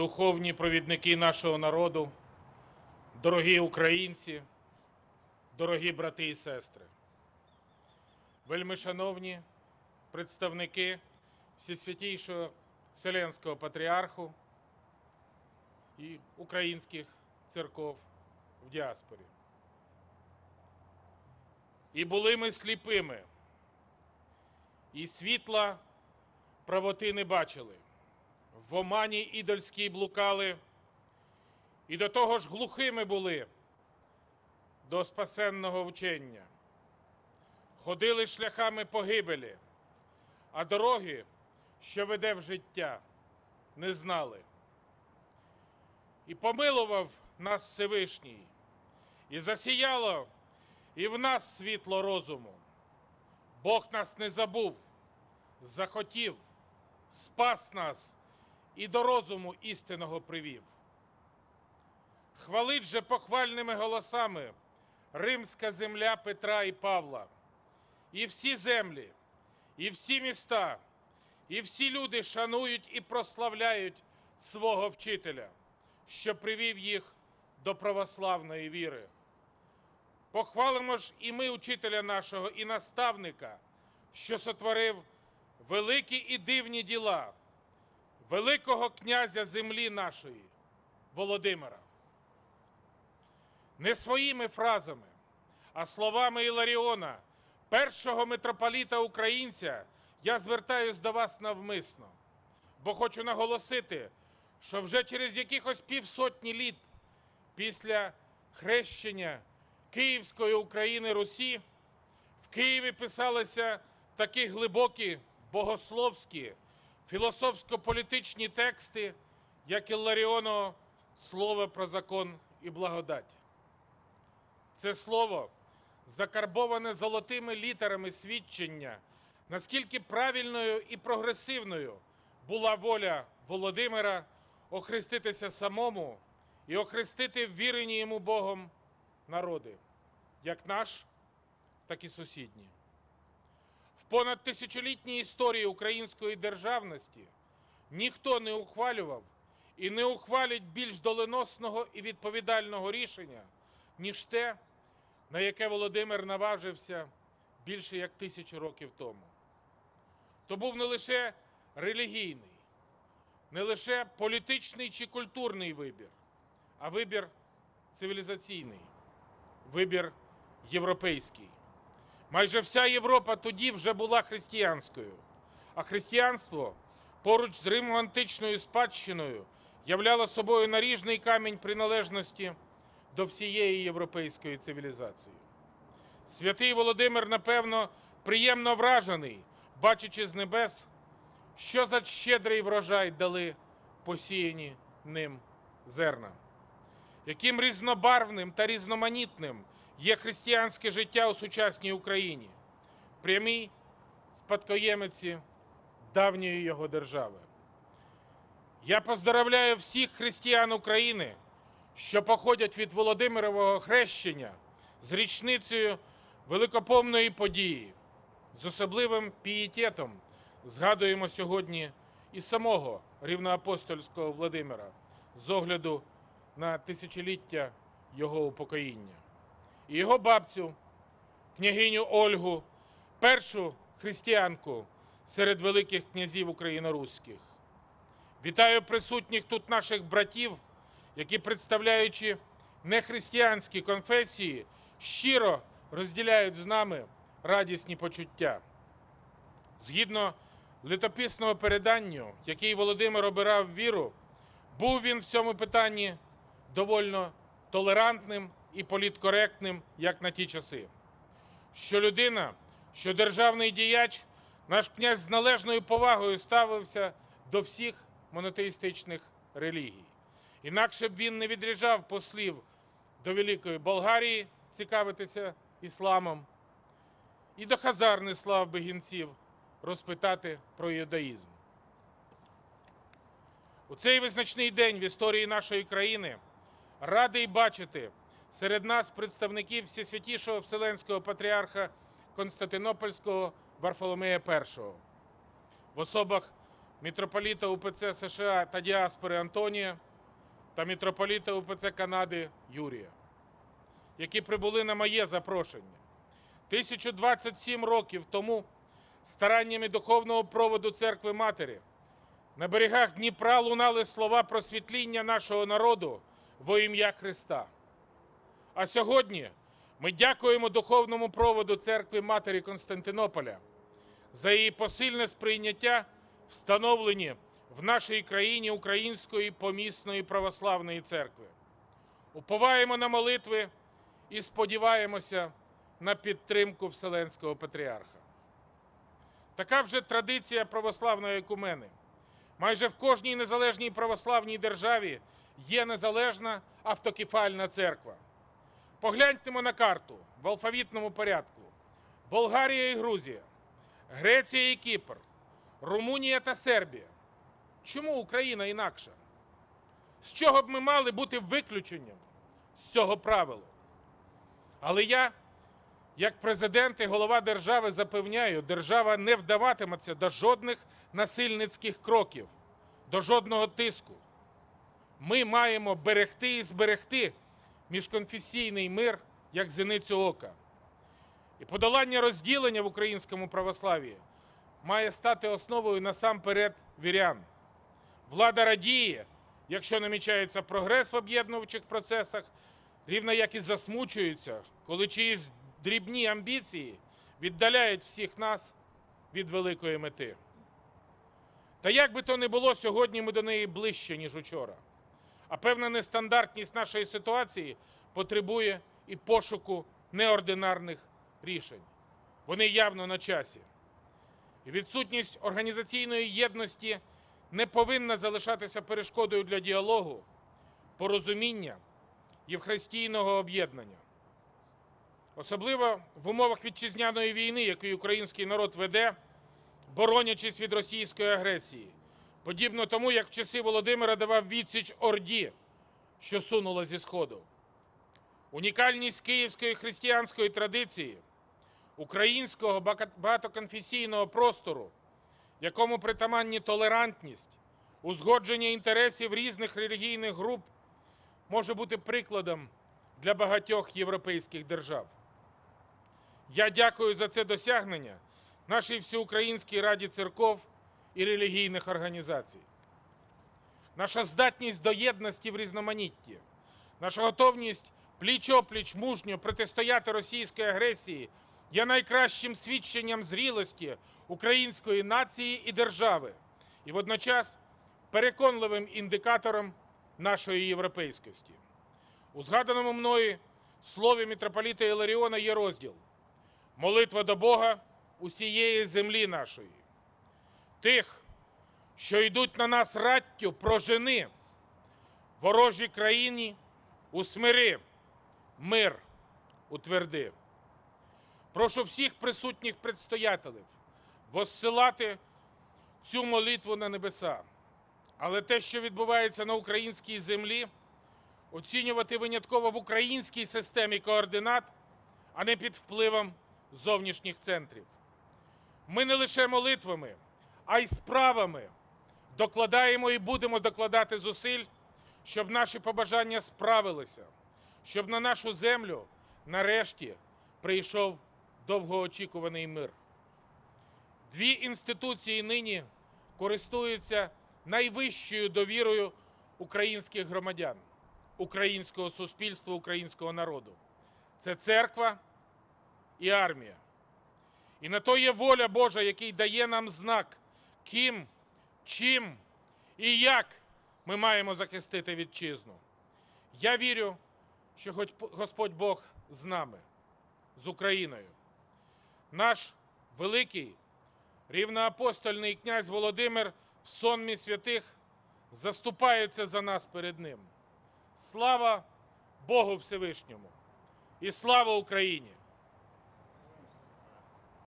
духовні провідники нашого народу, дорогі українці, дорогі брати і сестри, вельми шановні представники Всесвятійшого Вселенського патріарху і українських церков в діаспорі. І були ми сліпими, і світла правоти не бачили, в омані ідольській блукали, і до того ж глухими були до спасенного вчення. Ходили шляхами погибелі, а дороги, що веде в життя, не знали. І помилував нас Всевишній, і засіяло і в нас світло розуму. Бог нас не забув, захотів, спас нас і до розуму істинного привів. Хвалить же похвальними голосами римська земля Петра і Павла, і всі землі, і всі міста, і всі люди шанують і прославляють свого вчителя, що привів їх до православної віри. Похвалимо ж і ми учителя нашого і наставника, що сотворив великі і дивні діла, великого князя землі нашої, Володимира. Не своїми фразами, а словами Іларіона, першого митрополіта українця, я звертаюсь до вас навмисно, бо хочу наголосити, що вже через якихось півсотні літ після хрещення Київської України Русі в Києві писалися такі глибокі богословські, філософсько-політичні тексти, як Ілларіоново слово про закон і благодать. Це слово закарбоване золотими літерами свідчення, наскільки правильною і прогресивною була воля Володимира охреститися самому і охрестити ввірені йому Богом народи, як наш, так і сусідні. Понад тисячолітній історії української державності ніхто не ухвалював і не ухвалить більш доленосного і відповідального рішення, ніж те, на яке Володимир наважився більше як тисячу років тому. То був не лише релігійний, не лише політичний чи культурний вибір, а вибір цивілізаційний, вибір європейський. Майже вся Європа тоді вже була християнською, а християнство поруч з римо-античною спадщиною являло собою наріжний камінь приналежності до всієї європейської цивілізації. Святий Володимир, напевно, приємно вражений, бачачи з небес, що за щедрий врожай дали посіяні ним зерна, яким різнобарвним та різноманітним є християнське життя у сучасній Україні, прямій спадкоємиці давньої його держави. Я поздоровляю всіх християн України, що походять від Володимирового хрещення з річницею великопомної події, з особливим пієтетом згадуємо сьогодні і самого рівноапостольського Владимира з огляду на тисячоліття його упокоїння, його бабцю, княгиню Ольгу, першу християнку серед великих князів україно-руських. Вітаю присутніх тут наших братів, які, представляючи нехристиянські конфесії, щиро розділяють з нами радісні почуття. Згідно літописного переданню, який Володимир обирав віру, був він в цьому питанні довольно толерантним і політкоректним, як на ті часи. Що людина, що державний діяч, наш князь з належною повагою ставився до всіх монотеїстичних релігій. Інакше б він не відряджав послів до Великої Болгарії цікавитися ісламом, і до Хазар не слав бегінців розпитати про юдаїзм. У цей визначний день в історії нашої країни радий бачити серед нас представників Всесвятішого Вселенського патріарха Константинопольського Варфоломея І в особах митрополіта УПЦ США та діаспори Антонія та митрополіта УПЦ Канади Юрія, які прибули на моє запрошення. 1027 років тому стараннями духовного проводу церкви Матері на берегах Дніпра лунали слова просвітління нашого народу во ім'я Христа. А сьогодні ми дякуємо духовному проводу церкви Матері Константинополя за її посильне сприйняття, встановлені в нашій країні Української помісної православної церкви. Уповаємо на молитви і сподіваємося на підтримку Вселенського патріарха. Така вже традиція православної екумени. Майже в кожній незалежній православній державі є незалежна автокефальна церква. Погляньтемо на карту в алфавітному порядку: Болгарія і Грузія, Греція і Кіпр, Румунія та Сербія. Чому Україна інакша? З чого б ми мали бути виключенням з цього правила? Але я, як президент і голова держави, запевняю, держава не вдаватиметься до жодних насильницьких кроків, до жодного тиску. Ми маємо берегти і зберегти міжконфесійний мир як зеницю ока. І подолання розділення в українському православ'ї має стати основою насамперед вірян. Влада радіє, якщо намічається прогрес в об'єднуваючих процесах, рівно як і засмучується, коли чиїсь дрібні амбіції віддаляють всіх нас від великої мети. Та як би то не було, сьогодні ми до неї ближче, ніж учора. А певна нестандартність нашої ситуації потребує і пошуку неординарних рішень. Вони явно на часі. Відсутність організаційної єдності не повинна залишатися перешкодою для діалогу, порозуміння євхристійного об'єднання. Особливо в умовах вітчизняної війни, яку український народ веде, боронячись від російської агресії, подібно тому, як в часи Володимира давав відсіч Орді, що сунула зі Сходу. Унікальність київської християнської традиції, українського багатоконфесійного простору, якому притаманні толерантність, узгодження інтересів різних релігійних груп, може бути прикладом для багатьох європейських держав. Я дякую за це досягнення нашій всеукраїнській раді церков і релігійних організацій. Наша здатність до єдності в різноманітті, наша готовність пліч-опліч мужньо протистояти російській агресії є найкращим свідченням зрілості української нації і держави, і водночас переконливим індикатором нашої європейськості. У згаданому мною слові митрополіта Іларіона є розділ Молитва до Бога усієї землі нашої. Тих, що йдуть на нас раттю, прожени, ворожій країні усмири, мир утверди. Прошу всіх присутніх предстоятелів воссилати цю молитву на небеса. Але те, що відбувається на українській землі, оцінювати винятково в українській системі координат, а не під впливом зовнішніх центрів. Ми не лише молитвами, а й справами докладаємо і будемо докладати зусиль, щоб наші побажання справилися, щоб на нашу землю нарешті прийшов довгоочікуваний мир. Дві інституції нині користуються найвищою довірою українських громадян, українського суспільства, українського народу. Це церква і армія. І на то є воля Божа, який дає нам знак, ким, чим і як ми маємо захистити вітчизну. Я вірю, що хоч Господь Бог з нами, з Україною. Наш великий рівноапостольний князь Володимир в сонмі святих заступається за нас перед Ним. Слава Богу Всевишньому і слава Україні!